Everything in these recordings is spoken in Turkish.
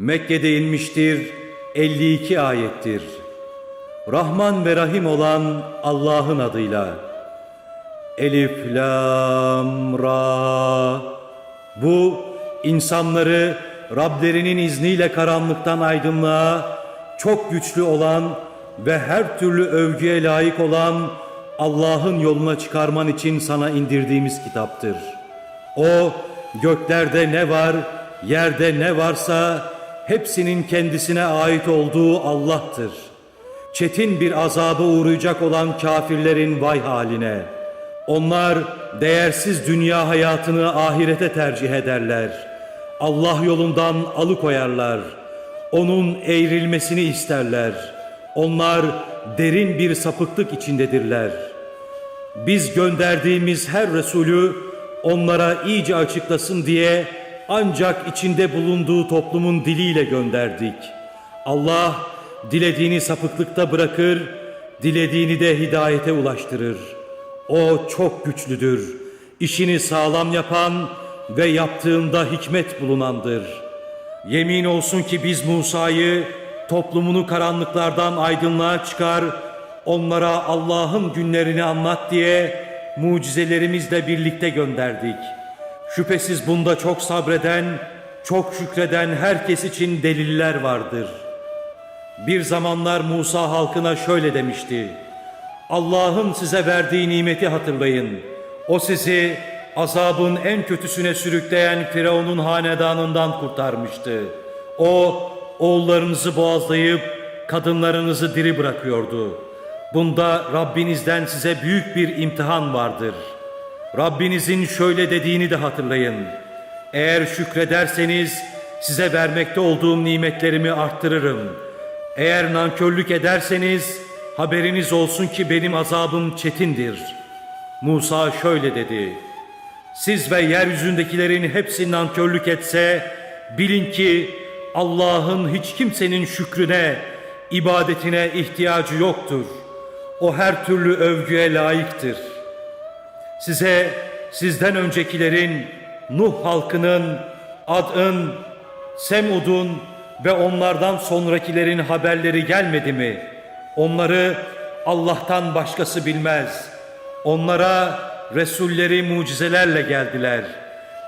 Mekke'de inmiştir, 52 ayettir. Rahman ve Rahim olan Allah'ın adıyla. Elif, Lam, Ra. Bu insanları Rablerinin izniyle karanlıktan aydınlığa çok güçlü olan ve her türlü övgüye layık olan Allah'ın yoluna çıkarman için sana indirdiğimiz kitaptır. O göklerde ne var, yerde ne varsa hepsinin kendisine ait olduğu Allah'tır. Çetin bir azaba uğrayacak olan kafirlerin vay haline. Onlar değersiz dünya hayatını ahirete tercih ederler. Allah yolundan alıkoyarlar. Onun eğrilmesini isterler. Onlar derin bir sapıklık içindedirler. Biz gönderdiğimiz her Resulü onlara iyice açıklasın diye ancak içinde bulunduğu toplumun diliyle gönderdik. Allah dilediğini sapıklıkta bırakır, dilediğini de hidayete ulaştırır. O çok güçlüdür. İşini sağlam yapan ve yaptığında hikmet bulunandır. Yemin olsun ki biz Musa'yı toplumunu karanlıklardan aydınlığa çıkar, onlara Allah'ın günlerini anlat diye mucizelerimizle birlikte gönderdik. Şüphesiz bunda çok sabreden, çok şükreden herkes için deliller vardır. Bir zamanlar Musa halkına şöyle demişti. Allah'ın size verdiği nimeti hatırlayın. O sizi azabın en kötüsüne sürükleyen Firavun'un hanedanından kurtarmıştı. O oğullarınızı boğazlayıp kadınlarınızı diri bırakıyordu. Bunda Rabbinizden size büyük bir imtihan vardır. Rabbinizin şöyle dediğini de hatırlayın. Eğer şükrederseniz size vermekte olduğum nimetlerimi arttırırım. Eğer nankörlük ederseniz haberiniz olsun ki benim azabım çetindir. Musa şöyle dedi. Siz ve yeryüzündekilerin hepsi nankörlük etse bilin ki Allah'ın hiç kimsenin şükrüne, ibadetine ihtiyacı yoktur. O her türlü övgüye layıktır. Size sizden öncekilerin Nuh halkının, Ad'ın, Semud'un ve onlardan sonrakilerin haberleri gelmedi mi? Onları Allah'tan başkası bilmez. Onlara Resulleri mucizelerle geldiler.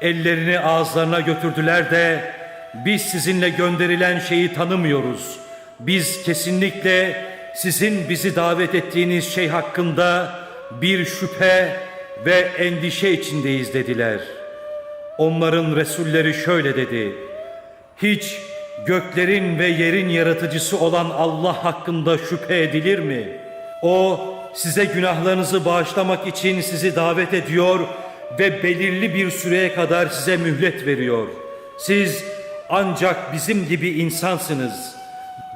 Ellerini ağızlarına götürdüler de biz sizinle gönderilen şeyi tanımıyoruz. Biz kesinlikle sizin bizi davet ettiğiniz şey hakkında bir şüphe ve endişe içindeyiz dediler. Onların Resulleri şöyle dedi. Hiç göklerin ve yerin yaratıcısı olan Allah hakkında şüphe edilir mi? O size günahlarınızı bağışlamak için sizi davet ediyor ve belirli bir süreye kadar size mühlet veriyor. Siz ancak bizim gibi insansınız.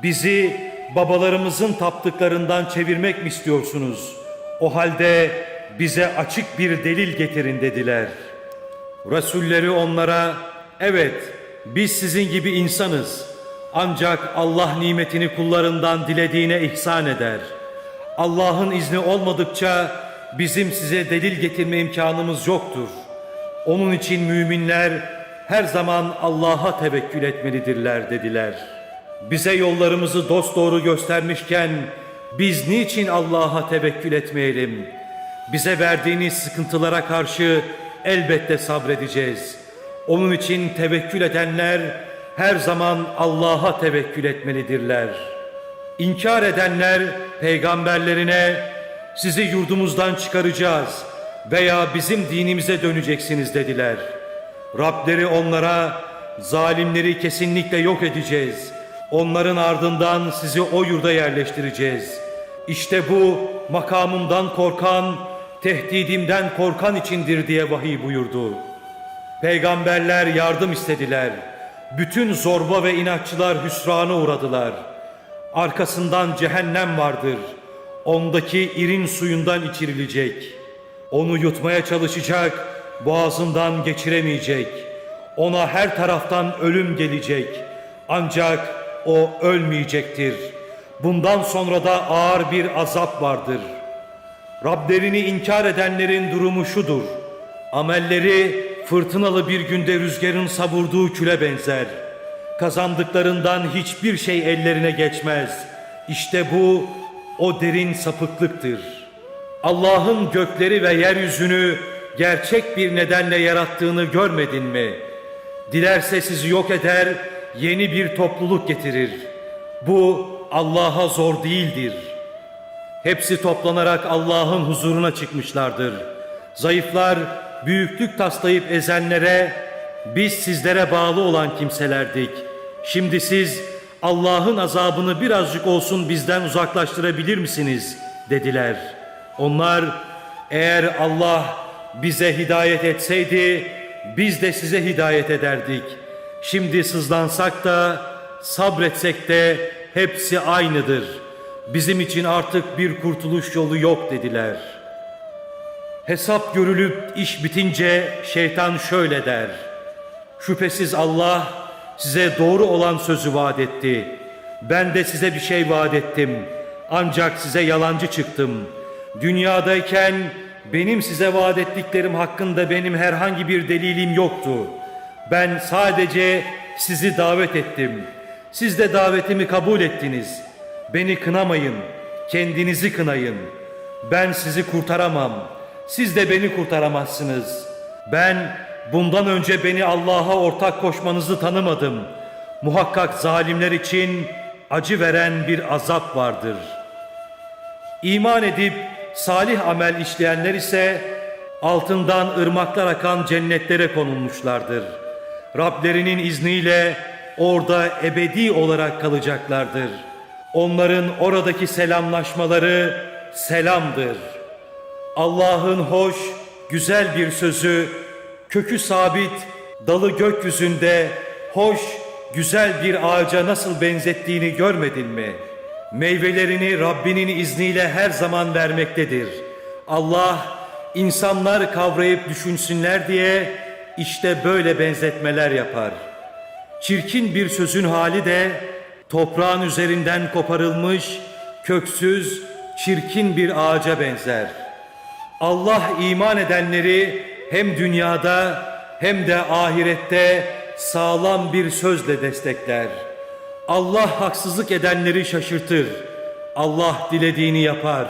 Bizi babalarımızın taptıklarından çevirmek mi istiyorsunuz? O halde bize açık bir delil getirin dediler. Resulleri onlara evet biz sizin gibi insanız. Ancak Allah nimetini kullarından dilediğine ihsan eder. Allah'ın izni olmadıkça bizim size delil getirme imkanımız yoktur. Onun için müminler her zaman Allah'a tevekkül etmelidirler dediler. Bize yollarımızı dosdoğru göstermişken biz niçin Allah'a tevekkül etmeyelim? Bize verdiğiniz sıkıntılara karşı elbette sabredeceğiz. Onun için tevekkül edenler her zaman Allah'a tevekkül etmelidirler. İnkar edenler peygamberlerine sizi yurdumuzdan çıkaracağız veya bizim dinimize döneceksiniz dediler. Rableri onlara zalimleri kesinlikle yok edeceğiz. Onların ardından sizi o yurda yerleştireceğiz. İşte bu makamımdan korkan, tehdidimden korkan içindir diye vahiy buyurdu. Peygamberler yardım istediler. Bütün zorba ve inatçılar hüsrana uğradılar. Arkasından cehennem vardır. Ondaki irin suyundan içirilecek. Onu yutmaya çalışacak, boğazından geçiremeyecek. Ona her taraftan ölüm gelecek. Ancak o ölmeyecektir. Bundan sonra da ağır bir azap vardır. Rablerini inkar edenlerin durumu şudur. Amelleri fırtınalı bir günde rüzgarın savurduğu küle benzer. Kazandıklarından hiçbir şey ellerine geçmez. İşte bu o derin sapıklıktır. Allah'ın gökleri ve yeryüzünü gerçek bir nedenle yarattığını görmedin mi? Dilerse sizi yok eder, yeni bir topluluk getirir. Bu Allah'a zor değildir. Hepsi toplanarak Allah'ın huzuruna çıkmışlardır. Zayıflar büyüklük taslayıp ezenlere biz sizlere bağlı olan kimselerdik. Şimdi siz Allah'ın azabını birazcık olsun bizden uzaklaştırabilir misiniz? dediler. Onlar eğer Allah bize hidayet etseydi biz de size hidayet ederdik. Şimdi sızlansak da sabretsek de hepsi aynıdır. Bizim için artık bir kurtuluş yolu yok dediler. Hesap görülüp iş bitince şeytan şöyle der. Şüphesiz Allah size doğru olan sözü vaat etti. Ben de size bir şey vaat ettim. Ancak size yalancı çıktım. Dünyadayken benim size vaat ettiklerim hakkında benim herhangi bir delilim yoktu. Ben sadece sizi davet ettim. Siz de davetimi kabul ettiniz. Beni kınamayın, kendinizi kınayın. Ben sizi kurtaramam. Siz de beni kurtaramazsınız. Ben bundan önce beni Allah'a ortak koşmanızı tanımadım. Muhakkak zalimler için acı veren bir azap vardır. İman edip salih amel işleyenler ise altından ırmaklar akan cennetlere konulmuşlardır. Rablerinin izniyle orada ebedi olarak kalacaklardır. Onların oradaki selamlaşmaları selamdır. Allah'ın hoş, güzel bir sözü, kökü sabit, dalı gökyüzünde, hoş, güzel bir ağaca nasıl benzettiğini görmedin mi? Meyvelerini Rabbinin izniyle her zaman vermektedir. Allah, insanlar kavrayıp düşünsünler diye işte böyle benzetmeler yapar. Çirkin bir sözün hali de toprağın üzerinden koparılmış, köksüz, çirkin bir ağaca benzer.'' Allah iman edenleri hem dünyada hem de ahirette sağlam bir sözle destekler. Allah haksızlık edenleri şaşırtır. Allah dilediğini yapar.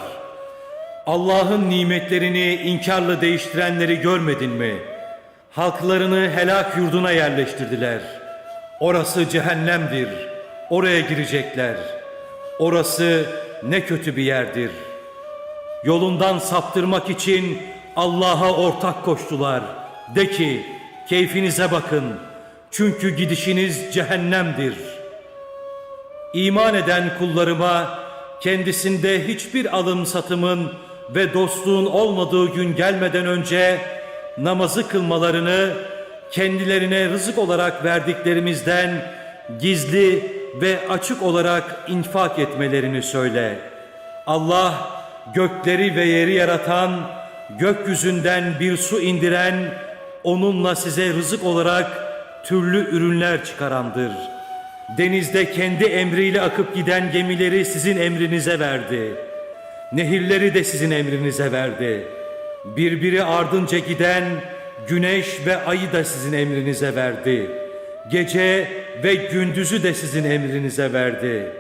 Allah'ın nimetlerini inkarla değiştirenleri görmedin mi? Halklarını helak yurduna yerleştirdiler. Orası cehennemdir. Oraya girecekler. Orası ne kötü bir yerdir.'' Yolundan saptırmak için Allah'a ortak koştular. De ki keyfinize bakın. Çünkü gidişiniz cehennemdir. İman eden kullarıma kendisinde hiçbir alım satımın ve dostluğun olmadığı gün gelmeden önce namazı kılmalarını kendilerine rızık olarak verdiklerimizden gizli ve açık olarak infak etmelerini söyle. Allah gökleri ve yeri yaratan, gökyüzünden bir su indiren, onunla size rızık olarak türlü ürünler çıkarandır. Denizde kendi emriyle akıp giden gemileri sizin emrinize verdi. Nehirleri de sizin emrinize verdi. Birbiri ardınca giden güneş ve ayı da sizin emrinize verdi. Gece ve gündüzü de sizin emrinize verdi.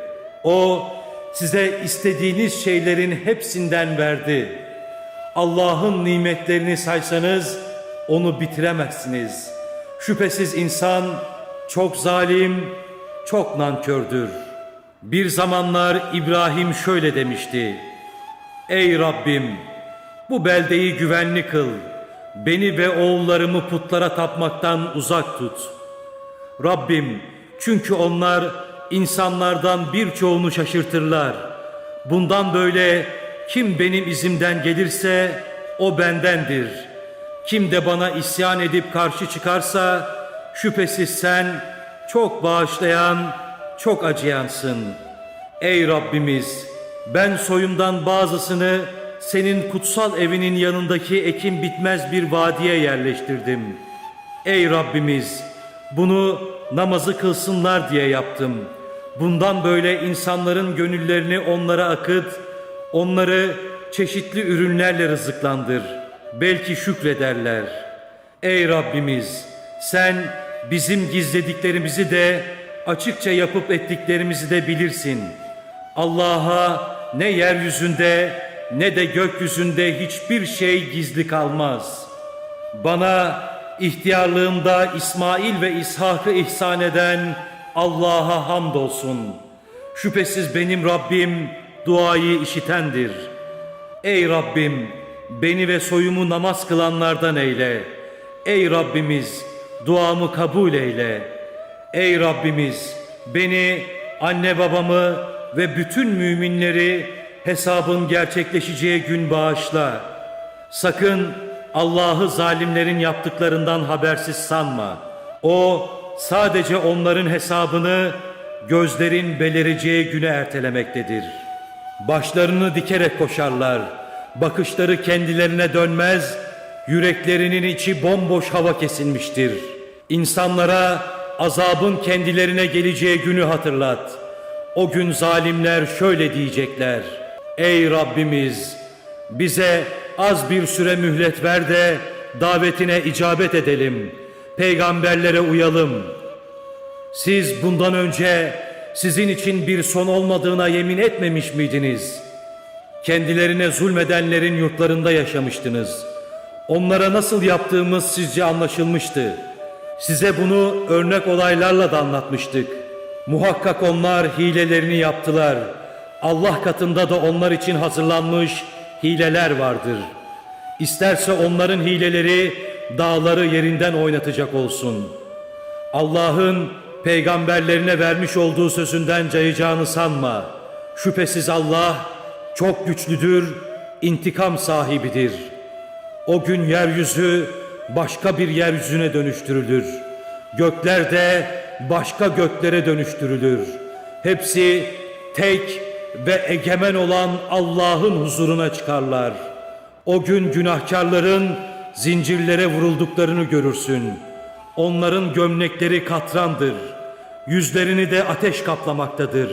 O size istediğiniz şeylerin hepsinden verdi. Allah'ın nimetlerini saysanız onu bitiremezsiniz. Şüphesiz insan çok zalim, çok nankördür. Bir zamanlar İbrahim şöyle demişti. Ey Rabbim! Bu beldeyi güvenli kıl. Beni ve oğullarımı putlara tapmaktan uzak tut. Rabbim çünkü onlar insanlardan birçoğunu şaşırtırlar. Bundan böyle kim benim izimden gelirse o bendendir. Kim de bana isyan edip karşı çıkarsa şüphesiz sen çok bağışlayan, çok acıyansın. Ey Rabbimiz ben soyumdan bazısını senin kutsal evinin yanındaki ekim bitmez bir vadiye yerleştirdim. Ey Rabbimiz bunu namazı kılsınlar diye yaptım. Bundan böyle insanların gönüllerini onlara akıt, onları çeşitli ürünlerle rızıklandır. Belki şükrederler. Ey Rabbimiz sen bizim gizlediklerimizi de açıkça yapıp ettiklerimizi de bilirsin. Allah'a ne yeryüzünde ne de gökyüzünde hiçbir şey gizli kalmaz. Bana ihtiyarlığımda İsmail ve İshak'ı ihsan eden Allah'a hamdolsun. Şüphesiz benim Rabbim duayı işitendir. Ey Rabbim beni ve soyumu namaz kılanlardan eyle. Ey Rabbimiz duamı kabul eyle. Ey Rabbimiz beni, anne babamı ve bütün müminleri hesabın gerçekleşeceği gün bağışla. Sakın Allah'ı zalimlerin yaptıklarından habersiz sanma. O sadece onların hesabını gözlerin belireceği güne ertelemektedir. Başlarını dikerek koşarlar. Bakışları kendilerine dönmez, yüreklerinin içi bomboş hava kesilmiştir. İnsanlara azabın kendilerine geleceği günü hatırlat. O gün zalimler şöyle diyecekler. Ey Rabbimiz! Bize az bir süre mühlet ver de davetine icabet edelim. Peygamberlere uyalım. Siz bundan önce sizin için bir son olmadığına yemin etmemiş miydiniz? Kendilerine zulmedenlerin yurtlarında yaşamıştınız. Onlara nasıl yaptığımız sizce anlaşılmıştı. Size bunu örnek olaylarla da anlatmıştık. Muhakkak onlar hilelerini yaptılar. Allah katında da onlar için hazırlanmış hileler vardır. İsterse onların hileleri dağları yerinden oynatacak olsun. Allah'ın peygamberlerine vermiş olduğu sözünden cayacağını sanma. Şüphesiz Allah çok güçlüdür, intikam sahibidir. O gün yeryüzü başka bir yeryüzüne dönüştürülür. Gökler de başka göklere dönüştürülür. Hepsi tek ve egemen olan Allah'ın huzuruna çıkarlar. O gün günahkarların zincirlere vurulduklarını görürsün. Onların gömlekleri katrandır. Yüzlerini de ateş kaplamaktadır.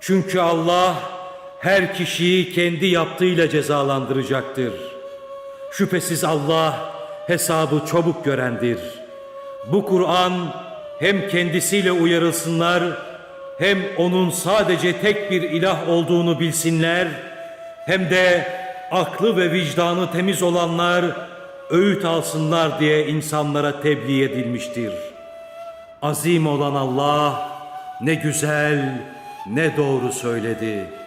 Çünkü Allah her kişiyi kendi yaptığıyla cezalandıracaktır. Şüphesiz Allah hesabı çabuk görendir. Bu Kur'an hem kendisiyle uyarılsınlar hem onun sadece tek bir ilah olduğunu bilsinler hem de aklı ve vicdanı temiz olanlar öğüt alsınlar diye insanlara tebliğ edilmiştir. Azim olan Allah ne güzel ne doğru söyledi.''